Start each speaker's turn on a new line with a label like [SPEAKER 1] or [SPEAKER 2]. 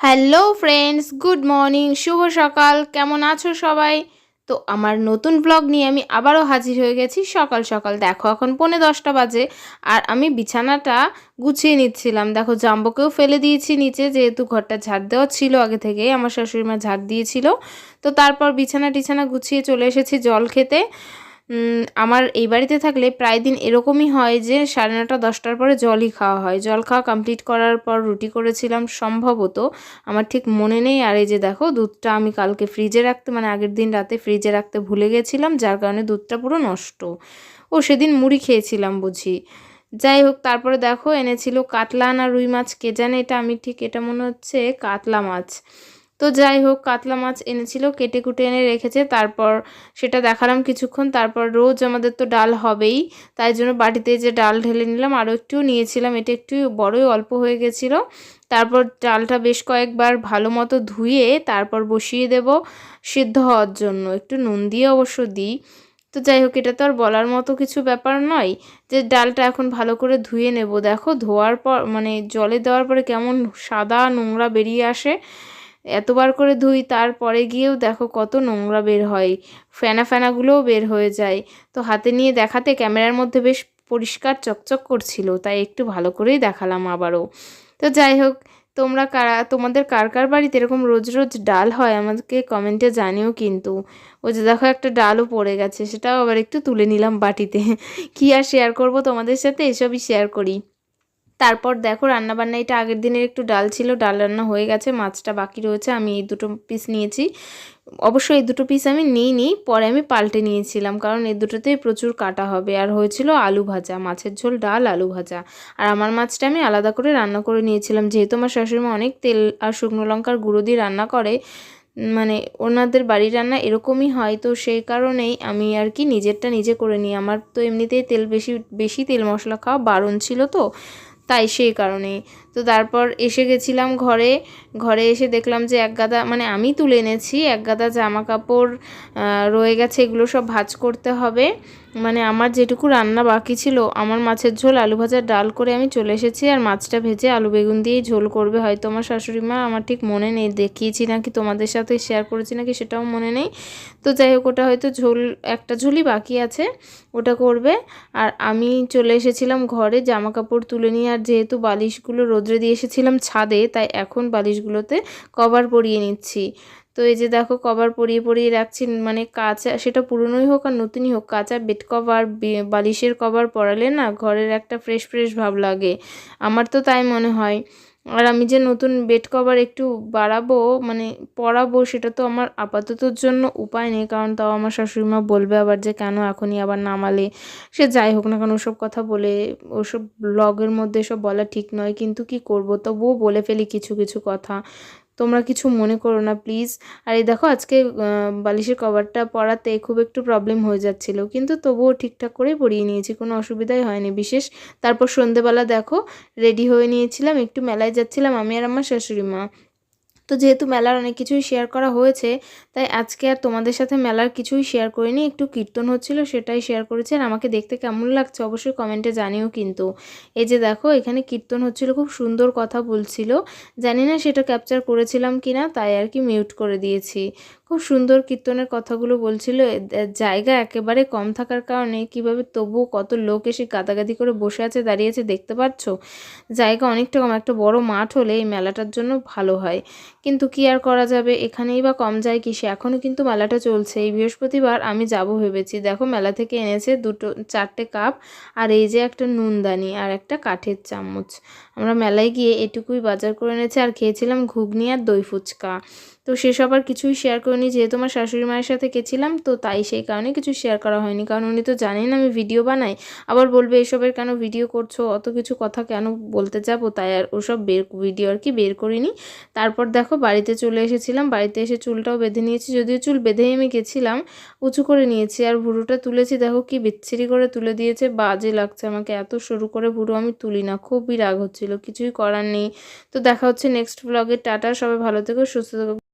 [SPEAKER 1] Hello friends, good morning, শুভ সকাল। কেমন আছো সবাই? তো আমার নতুন ব্লগ নিয়ে আমি আবারও হাজির হয়ে গেছি সকাল সকাল। দেখো, এখন পৌনে দশটা বাজে আর আমি বিছানাটা গুছিয়ে নিচ্ছিলাম। দেখো, জাম্বোকেও ফেলে দিয়েছি নিচে, যেহেতু ঘরটা ঝাড় দেওয়া ছিল আগে থেকেই, আমার শাশুড়ি মা ঝাড় দিয়েছিল। তো তারপর বিছানা টিছানা গুছিয়ে চলে এসেছি জল খেতে। আমার এই বাড়িতে থাকলে প্রায় দিন এরকমই হয় যে সাড়ে নটা, দশটার পরে জলই খাওয়া হয়। জল খাওয়া কমপ্লিট করার পর রুটি করেছিলাম সম্ভবত। আমার ঠিক মনে নেই। আর এই যে দেখো, দুধটা আমি কালকে ফ্রিজে রাখতে মানে আগের দিন রাতে ফ্রিজে রাখতে ভুলে গেছিলাম, যার কারণে দুধটা পুরো নষ্ট। ও, সেদিন মুড়ি খেয়েছিলাম বুঝি। যাই হোক, তারপরে দেখো এনেছিল কাতলা না রুই মাছ। কে জানে এটা আমি ঠিক, এটা মনে হচ্ছে কাতলা মাছ। তো যাই হোক, কাতলা মাছ এনেছিল, কেটে কুটে এনে রেখেছে। তারপর সেটা দেখালাম কিছুক্ষণ, তারপর রোজ আমাদের তো ডাল হবেই। তাই জন্য বাটিতে যে ডাল ঢেলে নিলাম, আরও একটু নিয়েছিলাম। এটা একটু বড়ই অল্প হয়ে গেছিল। তারপর ডালটা বেশ কয়েকবার ভালো মতো ধুয়ে তারপর বসিয়ে দেব সিদ্ধ হওয়ার জন্য। একটু নুন দিয়ে অবশ্য দিই। তো যাই হোক, এটা তো আর বলার মতো কিছু ব্যাপার নয় যে ডালটা এখন ভালো করে ধুয়ে নেব। দেখো, ধোয়ার পর মানে জলে দেওয়ার পরে কেমন সাদা নোংরা বেরিয়ে আসে। এতবার করে ধুই, তারপরে গিয়েও দেখো কত নোংরা বের হয়। ফেনা ফেনাগুলোও বের হয়ে যায়। তো হাতে নিয়ে দেখাতে ক্যামেরার মধ্যে বেশ পরিষ্কার চকচক করছিল, তাই একটু ভালো করেই দেখালাম আবারও। তো যাই হোক, তোমরা কারা, তোমাদের কার কার বাড়িতে এরকম রোজ রোজ ডাল হয় আমাকে কমেন্টে জানিও কিন্তু। ওই যে দেখো একটা ডালও পড়ে গেছে, সেটাও আবার একটু তুলে নিলাম বাটিতে। কী আর শেয়ার করব তোমাদের সাথে? এসবই শেয়ার করি। তারপর দেখো রান্নাবান্না এটা আগের দিনের একটু ডাল ছিল, ডাল রান্না হয়ে গেছে, মাছটা বাকি রয়েছে, আমি এই দুটো পিস নিয়েছি। অবশ্য এই দুটো পিস আমি নিইনি, পরে আমি পাল্টে নিয়েছিলাম, কারণ এই দুটোতেই প্রচুর কাটা হবে। আর হয়েছিল আলু ভাজা, মাছের ঝোল, ডাল, আলু ভাজা। আর আমার মাছটা আমি আলাদা করে রান্না করে নিয়েছিলাম, যেহেতু আমার শাশুড়িমা অনেক তেল আর শুকনো লঙ্কার গুঁড়ো দিয়ে রান্না করে মানে ওনাদের বাড়ির রান্না এরকমই হয়, তো সেই কারণেই আমি আর কি নিজেরটা নিজে করে নিই। আমার তো এমনিতেই তেল বেশি বেশি তেল মশলা খাওয়া বারণ ছিল তো তাই সেই কারণে তো তারপর এসে গেছিলাম ঘরে। ঘরে এসে দেখলাম যে এক গাদা মানে আমি তুলে এনেছি, এক গাদা জামা কাপড় রয়ে গেছে, এগুলো সব ভাজ করতে হবে। মানে আমার যেটুকু রান্না বাকি ছিল, আমার মাছের ঝোল, আলু ভাজার ডাল করে আমি চলে এসেছি আর মাছটা ভেজে আলু বেগুন দিয়েই ঝোল করবে। হয়তো আমার শাশুড়ি মা আমার ঠিক মনে নেই, দেখিয়েছি নাকি, তোমাদের সাথে শেয়ার করেছি নাকি সেটাও মনে নেই। তো যাই হোক, ওটা হয়তো ঝোল, একটা ঝোলই বাকি আছে, ওটা করবে। আর আমি চলে এসেছিলাম ঘরে জামা কাপড় তুলে নিয়ে, আর যেহেতু বালিশগুলো রোদ্রে দিয়ে এসেছিলাম ছাদে, তাই এখন বালিশগুলোতে কভার পরিয়ে নিচ্ছি। তো এই যে দেখো কভার পরিয়ে পরিয়ে রাখছি মানে কাঁচা, সেটা পুরনোই হোক আর নতুনই হোক, কাঁচা বেড কভার বালিশের কভার পরালে না ঘরের একটা ফ্রেশ ফ্রেশ ভাব লাগে। আমার তো তাই মনে হয়। আর আমি যে নতুন বেড কভার একটু বাড়াবো মানে পরাবো, সেটা তো আমার আপাততর জন্য উপায় নেই, কারণ তাও আমার শাশুড়িমা বলবে আবার যে কেন এখনই আবার নামালে। সে যাই হোক না কেন ওসব কথা বলে, ওসব ব্লগের মধ্যে সব বলা ঠিক নয়, কিন্তু কি করব? তবুও বলে ফেলি কিছু কিছু কথা। তোমরা কিছু মনে করো না প্লিজ আর এই দেখো, আজকে বালিশের কভারটা পড়াতে খুব একটু প্রবলেম হয়ে যাচ্ছিল। কিন্তু তবুও ঠিকঠাক করে পড়িয়ে নিয়েছি, কোনো অসুবিধাই হয়নি। বিশেষ, তারপর সন্ধেবেলা দেখো রেডি হয়ে নিয়েছিলাম, একটু মেলায় যাচ্ছিলাম আমি আর আমার শাশুড়ি মা। তো যেহেতু মেলার অনেক কিছুই শেয়ার করা হয়েছে, তাই আজকে আর তোমাদের সাথে মেলার কিছুই শেয়ার করিনি, একটু কীর্তন হচ্ছিল সেটাই শেয়ার করেছি আর আমাকে দেখতে কেমন লাগছে অবশ্যই কমেন্টে জানিও কিন্তু। এই যে দেখো, এখানে কীর্তন হচ্ছিল, খুব সুন্দর কথা বলছিল। জানি না সেটা ক্যাপচার করেছিলাম কি না তাই আর কি মিউট করে দিয়েছি। খুব সুন্দর কীর্তনের কথাগুলো বলছিল। জায়গা একেবারে কম থাকার কারণে কীভাবে তবুও কত লোক এসে গাদাগাদি করে বসে আছে দাঁড়িয়ে আছে দেখতে পাচ্ছ? জায়গা অনেকটা কম, একটা বড় মাঠ হলে এই মেলাটার জন্য ভালো হয়। কিন্তু কি আর করা যাবে? এখানেই বা কম যায় কি? সে এখনও কিন্তু মেলাটা চলছে। এই বৃহস্পতিবার আমি যাব ভেবেছি। দেখো মেলা থেকে এনেছে দুটো, চারটে কাপ আর এই যে একটা নুনদানি আর একটা কাঠের চামচ। আমরা মেলায় গিয়ে এটুকুই বাজার করে এনেছি। আর খেয়েছিলাম ঘুগনি আর দই ফুচকা। তো সেসব আর কিছুই শেয়ার করিনি। যেহেতু আমার শাশুড়ি মায়ের সাথে গেছিলাম, তো তাই সেই কারণে কিছু শেয়ার করা হয়নি। কারণ উনি তো জানেন আমি ভিডিও বানাই। আবার বলবে, এসবের কেন ভিডিও করছ? অত কিছু কথা কেন বলতে যাব? তাই আর ওসব বের ভিডিও আর কি বের করিনি। তারপর দেখো বাড়িতে চলে এসেছিলাম। বাড়িতে এসে চুলটাও বেঁধে নিয়েছি। যদিও চুল বেঁধেই আমি গেছিলাম, উঁচু করে নিয়েছি। আর ভুরুটা তুলেছি, দেখো কি বিচ্ছিরি করে তুলে দিয়েছে। বাজে লাগছে আমাকে। এত সরু করে ভুরু আমি তুলি না। খুবই রাগ হচ্ছিল। কিছুই করার নেই। তো দেখা হচ্ছে নেক্সট ব্লগে টাটা, সবাই ভালো থেকো, সুস্থ থেকো।